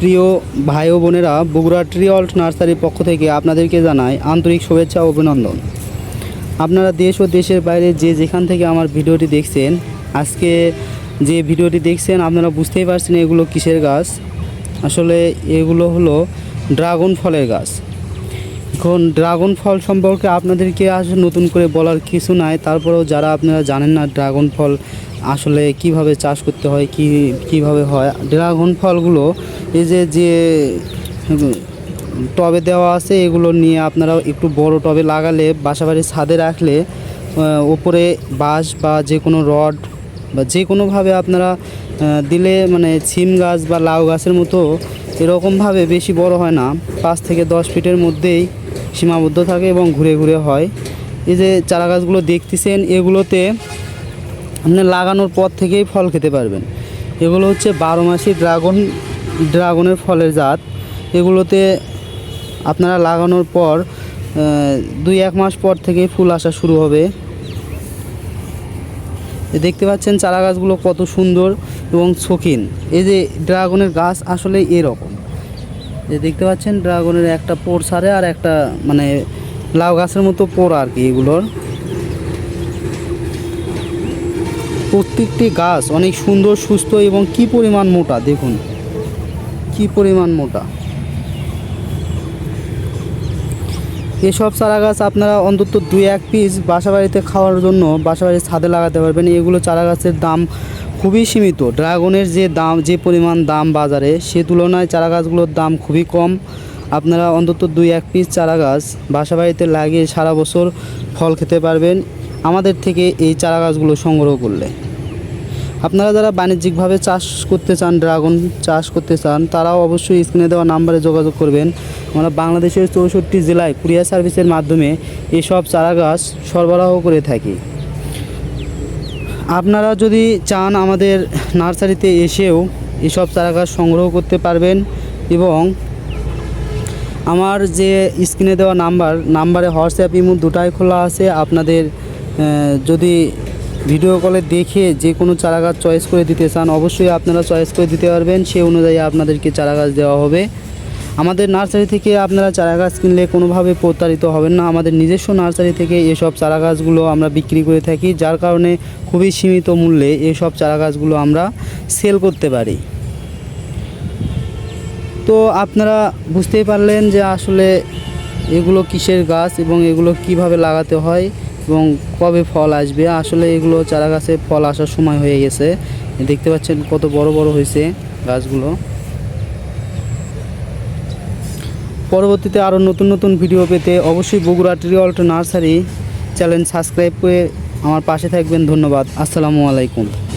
প্রিয় ভাই ও বোনেরা, বগুড়া ট্রি অল্ট নার্সারির পক্ষ থেকে আপনাদেরকে জানাই আন্তরিক শুভেচ্ছা ও অভিনন্দন। আপনারা দেশ ও দেশের বাইরে যে যেখান থেকে আমার ভিডিওটি দেখছেন, আজকে যে ভিডিওটি দেখছেন, আপনারা বুঝতেই পারছেন এগুলো কিসের গাছ। আসলে এগুলো হলো ড্রাগন ফলের গাছ। এখন ড্রাগন ফল সম্পর্কে আপনাদেরকে আসলে নতুন করে বলার কিছু নাই, তারপরেও যারা আপনারা জানেন না ড্রাগন ফল আসলে কীভাবে চাষ করতে হয়, কি, কীভাবে হয়, ড্রাগন ফলগুলো এই যে যে, টবে দেওয়া আছে, এগুলো নিয়ে আপনারা একটু বড় টবে লাগালে, বাসাবাড়ির ছাদে রাখলে ওপরে বাঁশ বা যে কোনো রড বা যে কোনোভাবে আপনারা দিলে মানে ছিম গাছ বা লাউ গাছের মতো এরকমভাবে বেশি বড় হয় না। পাঁচ থেকে দশ ফিটের মধ্যেই সীমাবদ্ধ থাকে এবং ঘুরে ঘুরে হয়। এই যে চারা গাছগুলো দেখতেছেন, এগুলোতে আপনি লাগানোর পর থেকেই ফল খেতে পারবেন। এগুলো হচ্ছে বারো মাসি ড্রাগন ড্রাগনের ফলের জাত, এগুলোতে আপনারা লাগানোর পর দুই এক মাস পর থেকে ফুল আসা শুরু হবে। দেখতে পাচ্ছেন চারা গাছগুলো কত সুন্দর এবং শৌখিন। এই যে ড্রাগনের গাছ আসলে এরকম। যে দেখতে পাচ্ছেন ড্রাগনের একটা পোর সারে আর একটা মানে লাউ গাছের মতো পোর আর কি এগুলোর। প্রত্যেকটি গাছ অনেক সুন্দর, সুস্থ এবং কি পরিমাণ মোটা, দেখুন। কি পরিমাণ মোটা? এসব চারা গাছ আপনারা অন্তত দুই, এক পিস বাসা বাড়িতে খাওয়ার জন্য বাসা বাড়ির ছাদে লাগাতে পারবেন। এগুলো চারা গাছের দাম খুবই সীমিত। ড্রাগনের যে দাম, যে পরিমাণ দাম বাজারে, সে তুলনায় চারা গাছগুলোর দাম খুবই কম। আপনারা অন্তত দুই, এক পিস চারা গাছ বাসা বাড়িতে লাগিয়ে সারা বছর ফল খেতে পারবেন। আমাদের থেকে এই চারা গাছগুলো সংগ্রহ করলে। আপনারা যারা বাণিজ্যিকভাবে চাষ করতে চান, ড্রাগন চাষ করতে চান, তারাও অবশ্যই স্ক্রিনে দেওয়া নাম্বারে যোগাযোগ করবেন। আমরা বাংলাদেশের চৌষট্টি জেলায় কুরিয়ার সার্ভিসের মাধ্যমে এসব চারা গাছ সরবরাহ করে থাকি। আপনারা যদি চান আমাদের নার্সারিতে এসেও এসব চারা গাছ সংগ্রহ করতে পারবেন এবং আমার যে স্ক্রিনে দেওয়া নাম্বার, নাম্বারে হোয়াটসঅ্যাপ, ইমো দুটাই খোলা আছে। আপনাদের যদি ভিডিও কলে দেখে যে কোনো চারা গাছ চয়েস করে দিতে চান, অবশ্যই আপনারা চয়েস করে দিতে পারবেন। সেই অনুযায়ী আপনাদেরকে চারা গাছ দেওয়া হবে। আমাদের নার্সারি থেকে আপনারা চারা গাছ কিনলে কোনোভাবে প্রতারিত হবেন না। আমাদের নিজস্ব নার্সারি থেকে এসব চারা গাছগুলো আমরা বিক্রি করে থাকি, যার কারণে খুবই সীমিত মূল্যে এসব চারা গাছগুলো আমরা সেল করতে পারি। তো আপনারা বুঝতেই পারলেন যে আসলে এগুলো কিসের গাছ এবং এগুলো কীভাবে লাগাতে হয়। এবং কবে ফল আসবে? আসলে এগুলো চারা গাছে ফল আসার সময় হয়ে গেছে। দেখতে পাচ্ছেন কত বড় বড় হয়েছে গাছগুলো। পরবর্তীতে আরও নতুন নতুন ভিডিও পেতে অবশ্যই Bogura tree alt nursery channel subscribe করে আমার পাশে থাকবেন। ধন্যবাদ। আসসালামু আলাইকুম।